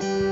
เ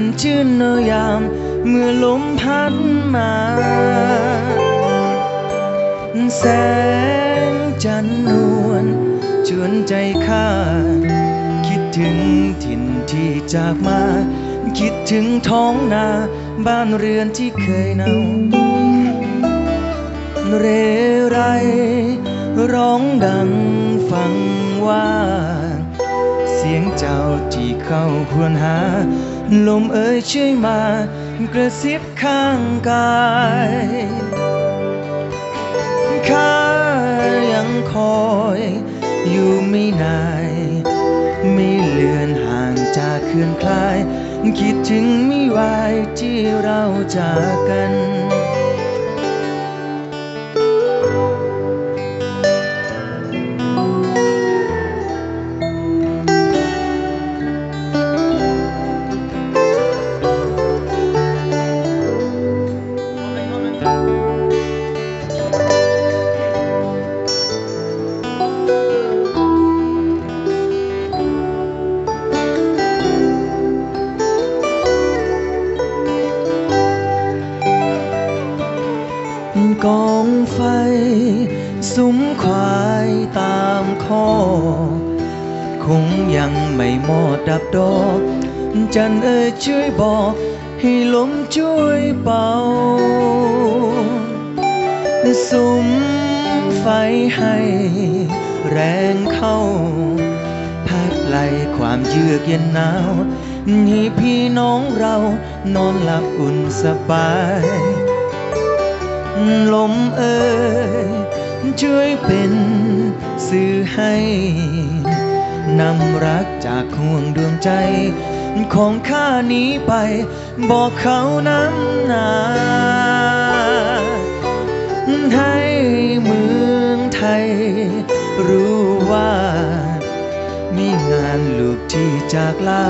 นชื่นเนยาม เมื่อลมพัดมา แสงจันทร์นวลชวนใจข้า คิดถึงถิ่นที่จากมา คิดถึงท้องนา บ้านเรือนที่เคยเนาเรไร ร้องดังฟังว่า เสียงเจ้าที่เข้าควรหา ลมเอ่ยช่วยมากระซิบข้างกายข้ายังคอยอยู่ไม่นานไม่เลือนห่างจากเคลื่อนคลาย คิดถึงไม่ไหวที่เราจากกัน หมดดับดอกจันเอ่ยช่วยบอก ให้ลมช่วยเป่าสุมไฟให้ แรงเข้า พัดไล่ความเยือกเย็นหนาวให้พี่น้องเรานอนหลับอุ่นสบายลมเอ่ยช่วยเป็นสื่อให้ นำรักจากห่วงดวงใจ ของข้านี้ไป บอกเขาน้ำหนาให้เมืองไทย รู้ว่า มีงานลูกที่จากลา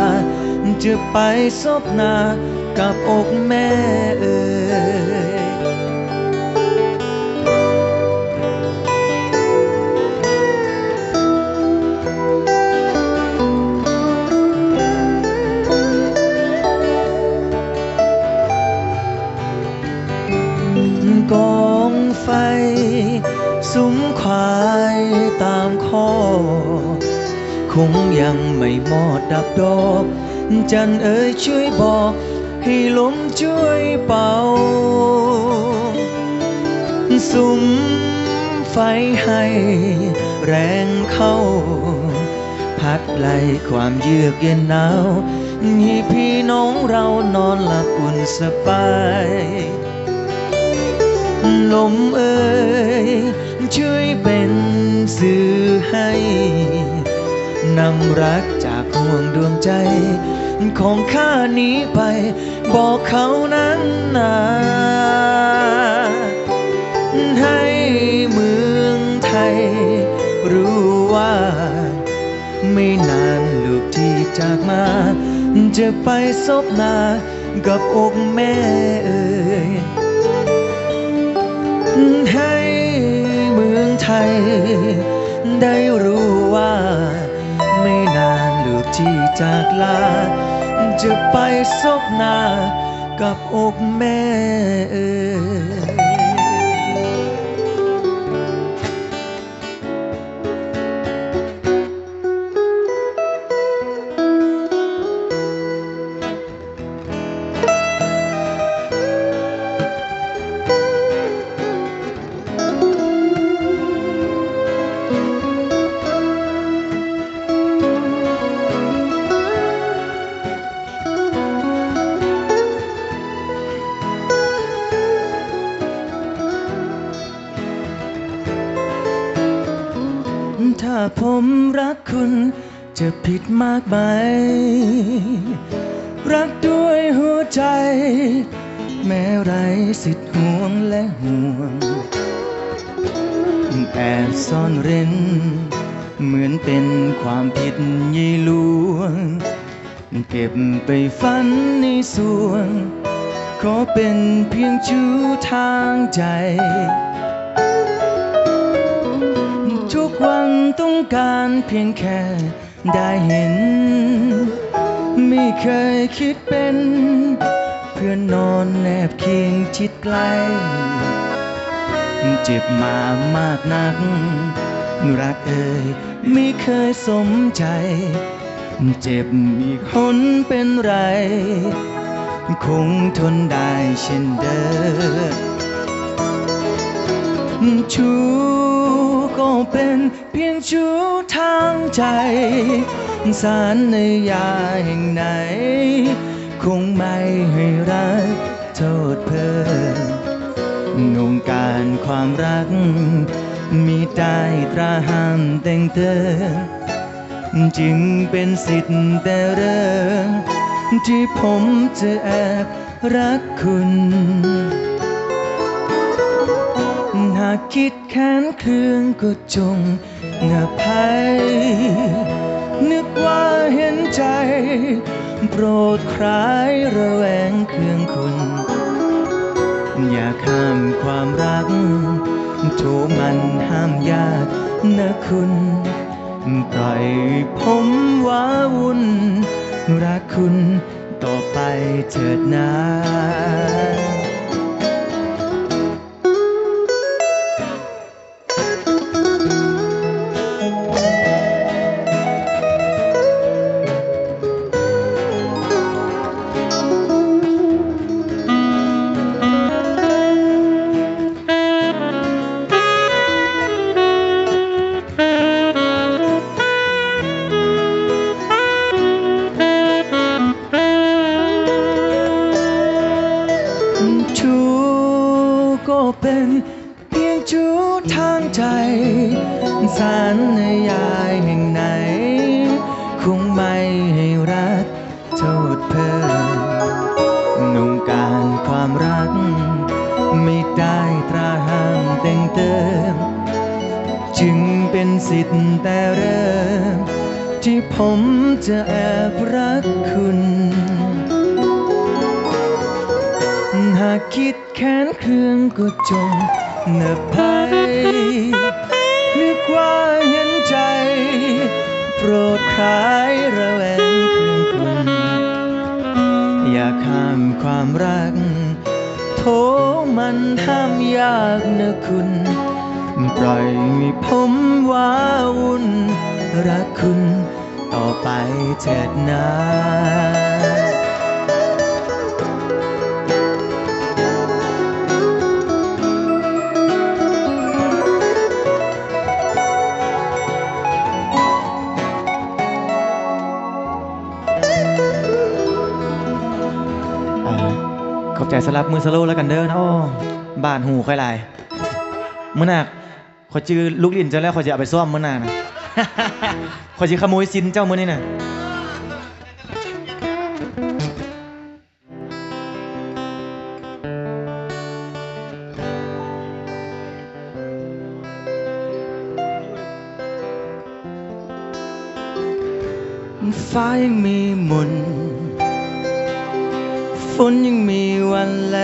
จะไปซบหนากับอกแม่เอ่ย คงยังไม่หมดดับดอก จันเอ๋ยช่วยบอก ให้ลมช่วยเป่า สุมไฟให้แรงเข้า พัดไล่ความเยือกเย็นหนาวให้พี่น้องเรานอนหลับอุ่นสบายลมเอ่ยช่วยเป็นสื่อให้ นำรักจากห่วงดวงใจ ของข้านี้ไป บอกเขานั้นนาให้เมืองไทย รู้ว่า ไม่นานลูกที่จากมา จะไปซบหน้ากับอกแม่เอ่ยให้เมืองไทย ได้รู้ว่า ไม่นานลูกที่จากลา จะไปซบหน้ากับอกแม่ จะผิดมากไหม รักด้วยหัวใจ แม้ไรสิทธิ์ห่วงและห่วง แอบซ่อนเร้น เหมือนเป็นความผิดยี่ลวง เก็บไปฝันในส่วง ขอเป็นเพียงชูทางใจทุกวันต้องการเพียงแค่ ได้เห็น ไม่เคยคิดเป็น เพื่อนนอนแนบเคียงชิดใกล้เจ็บมามากนัก รักเอ่ยไม่เคยสมใจ เจ็บมีคนเป็นไร คงทนได้เช่นเดิมชู เป็นเพียงชูทางใจ สารในยาแห่งไหน คงไม่ให้รักโทษเพิ่มนงการความรัก มีได้ตราห้ามแต่งเติมจึงเป็นสิทธิ์แต่เริ่มที่ผมจะแอบรักคุณากคิดแค้นเครื่องก็จงอภัย นึกว่าเห็นใจ โปรดคลายระแวงเครื่องคุณ อย่าข้ามความรัก โทมันห้ามยากนะคุณ ปล่อยผมว้าวุ่น รักคุณต่อไปเถิดนา สิทธิ์แต่เริ่ม ที่ผมจะแอบรักคุณ หากคิดแค้นเครื่องก็จงเนบภัยนึกว่าเห็นใจ โปรดคลายระแวงเครื่องคุณ อย่าข้ามความรัก โทมันห้ามยากนะคุณ ปล่อยให้ผมว้าวุ่น รักคุณต่อไปเถิดนาอ่าขอบใจสลับมือสโลแล้วกันเด้อนะโอ้บ้านหูค่อยลายมื่อหนัก ขอจือลูกลินเจ้าแล้วขอจะเอาไปซ่อมเมื่อหนานะขอจะขโมยซินเจ้าเมื่อนี่นะฟ้ายังมีมนฝนยังมีวันแล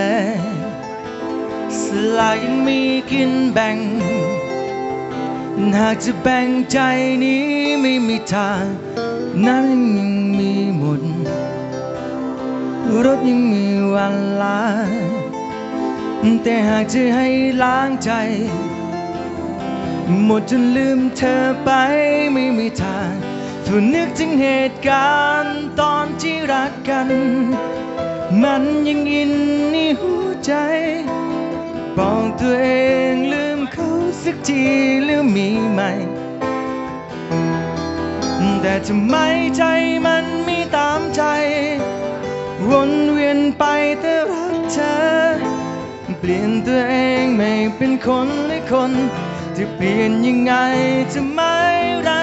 สลากยังมีกินแบ่ง หากจะแบ่งใจนี้ไม่มีทาง นั้นยังมีหมุนรถยังมีวันลา แต่หากจะให้ล้างใจ หมดจนลืมเธอไปไม่มีทางถ้านึกถึงเหตุการณ์ตอนที่รักกัน มันยังอินในหัวใจ บอกตัวเองลืม เขาสักทีหรือมีไหม แต่ทำไมใจมันไม่ตามใจ วนเวียนไปแต่รักเธอ เปลี่ยนตัวเองไม่เป็นคนหรือคน จะเปลี่ยนยังไงจะไม่รัก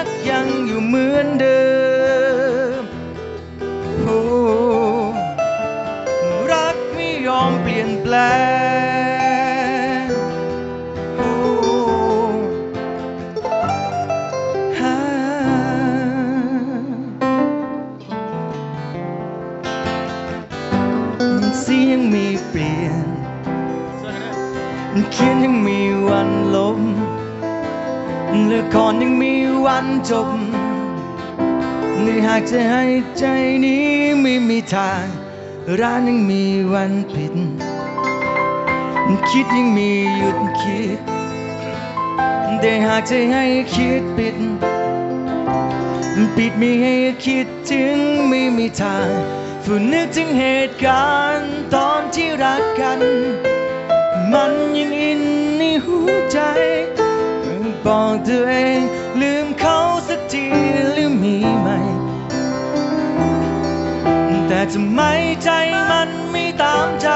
วันจบ นี่หากจะให้ใจนี้ไม่มีทาง ร้านยังมีวันปิด คิดยังมีหยุดคิด แต่หากจะให้คิดปิด ปิดไม่ให้คิดถึงไม่มีทางฝืนนึกถึงเหตุการณ์ตอนที่รักกัน มันยังอินในหัวใจ บอกตัวเอง ลืมเขาสักทีหรือมีไหม แต่ทำไมใจมันไม่ตามใจ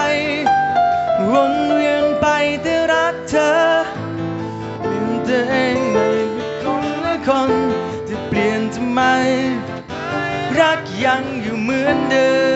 วนเวียนไปแต่รักเธอลืมตัวเองไม่เป็นคนละคนจะเปลี่ยนทำไม รักยังอยู่เหมือนเดิม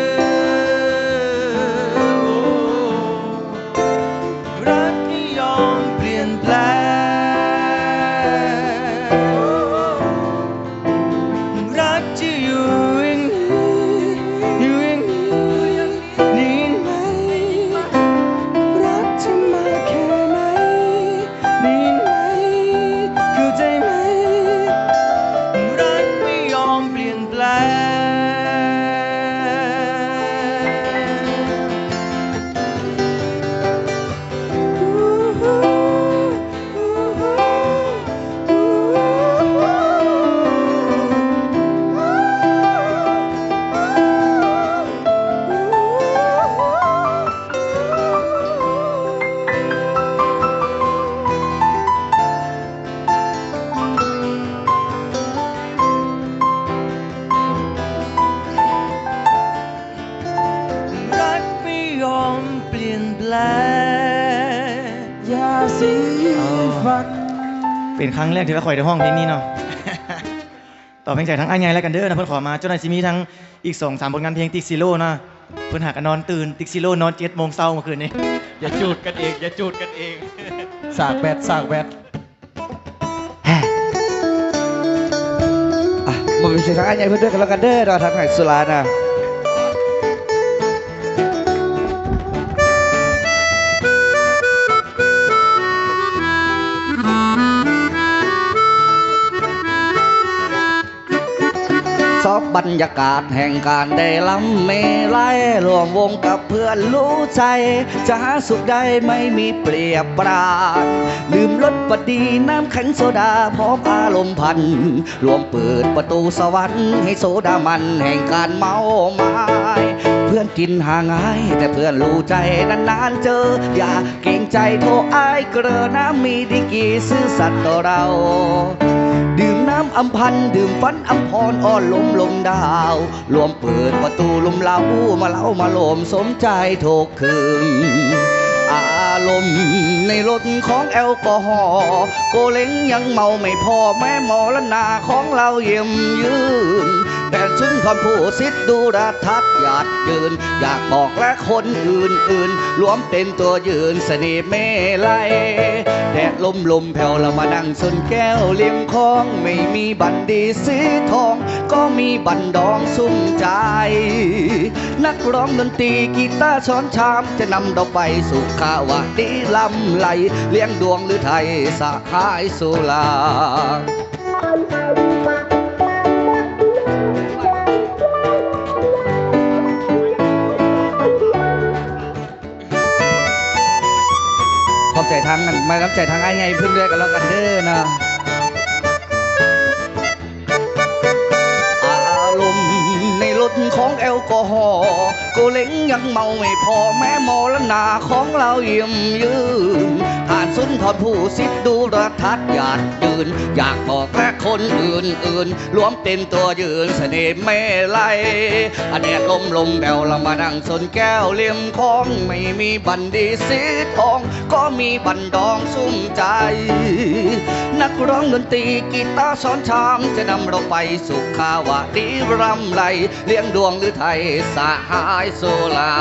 สีฟันเป็นครั้งแรกที่เราคอยในห้องเพลงนี้เนาะ ต่อเพลงใจทั้งไอ้ไงแล้วกันเด้อนะเพื่อนขอมาเจ้านายซิมีทั้งอีกสองสามผลงานเพลงติ๊กซิโร่นะเพื่อนหากันนอนตื่นติ๊กซิโร่นอนเจ็ดโมงเช้าเมื่อคืนนี้ อย่าจูดกันเอง อย่าจูดกันเอง สากแบดสากแบดอะมาเป็นเสียงทางอันใหญ่เพื่อนด้วยกันแล้วกันเด้อเราทางไหนสุรานะ อบบรรยากาศแห่งการได้ล้ำเมลัยรวมวงกับเพื่อนรู้ใจ จะหาสุขได้ไม่มีเปรียบปรานลืมรถบดีน้ำแข็งโซดาพร้อมอารมณ์พัน รวมเปิดประตูสวรรค์ให้โซดามันแห่งการเมาไม้เพื่อนกินห่างง่ายแต่เพื่อนรู้ใจนานๆเจอ อย่าเกรงใจโทรอายเกลอน้ำมีดีกีซื่อสัตย์ต่อเราำอำพันธ์ดื่มฟันอำพรอ้อนลมลมดาวรวมเปิดประตูลมเล่ามาเล่ามาลมสมใจโทกคืน มในรถของแอลกอฮอล์โกเล้งยังเมาไม่พอแม่หมอละนาของเราเยี่ยมยืนแต่ชุนความผู้สิทธิ์ดูรัทัดหยาดยืน อยากบอกและคนอื่นๆรวมเป็นตัวยืนเสน่ห์เมลัยแดดลมลมแผ่วเรามานั่งสนแก้วเลี้ยมคองไม่มีบันดีสีทอง ก็มีบันดองสุ่มใจ นักร้องดนตรีกีตาร์ช้อนชาม จะนำดอกใบสุขาวดีลำไหล เลี้ยงดวงหรือไทยสะหายสุลาขอบใจทางนั้นมารับใจทางไอ้ไงเพื่อนด้วยกันแล้วกันเด้อนะ ดของแอลกอฮอล์กูเล้งยังเมาไม่พอแม้มรณาของเราเยี่ยมยืนผ่านสุนทรผู้สิดูระทัดหยาดยืน อยากบอกและคนอื่นอื่นๆรวมเต็มตัวยืนเสน่ห์ไม่ไล่อันเนี้ยลมลมแบวเรามานั่งสนแก้วเลี่ยมคองไม่มีบันดีสีทอง ก็มีบันดองสุ่มใจ นักร้องดนตรีกีตาร์สอนชามจะนำเราไปสู่ขาวดีรำไรเลี้ยงดวงหรือไทยสหายโซลา